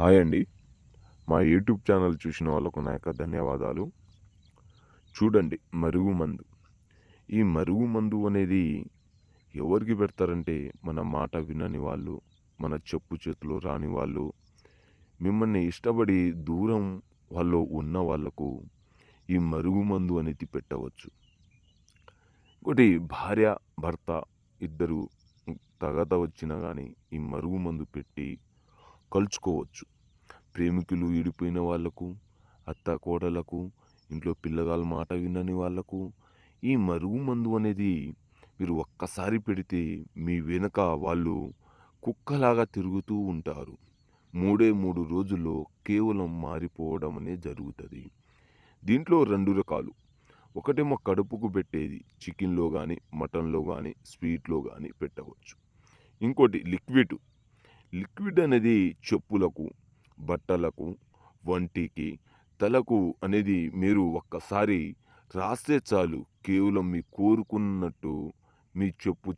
Hi అండి. మా YouTube channel చూసిన వాళ్ళకు నా యొక్క ధన్యవాదాలు. చూడండి మరుగు మందు. ఈ మరుగు మందు అనేది ఎవరికి పెడతారంటే మన మాట వినని వాళ్ళు మన చెప్పు చేతిలో రాని వాళ్ళు మిమ్మల్ని ఇష్టపడి దూరం వాళ్ళు ఉన్న వాళ్ళకు ఈ మరుగు మందు అనేది పెట్టవచ్చు. ఇంకోటి భార్య భర్త ఇద్దరు తగత వచ్చినా కానీ ఈ మరుగు మందు పెట్టి కలుచుకోవచ్చు. ప్రేమికులు విడిపోయిన వాళ్ళకు అత్త కోడలకు ఇంట్లో పిల్లగాళ్ళ మాట వినని వాళ్ళకు ఈ మరుగు మందు అనేది మీరు ఒక్కసారి పెడితే మీ వెనుక వాళ్ళు కుక్కలాగా తిరుగుతూ ఉంటారు. మూడే మూడు రోజుల్లో కేవలం మారిపోవడం అనేది జరుగుతుంది. దీంట్లో రెండు రకాలు. ఒకటేమో కడుపుకు పెట్టేది చికెన్లో కానీ మటన్లో కానీ స్వీట్లో కానీ పెట్టవచ్చు. ఇంకోటి లిక్విడ్. లిక్విడ్ అనేది చెప్పులకు బట్టలకు వంటికి తలకు అనేది మీరు ఒక్కసారి రాస్తే చాలు. కేవలం మీ కోరుకున్నట్టు మీ చెప్పు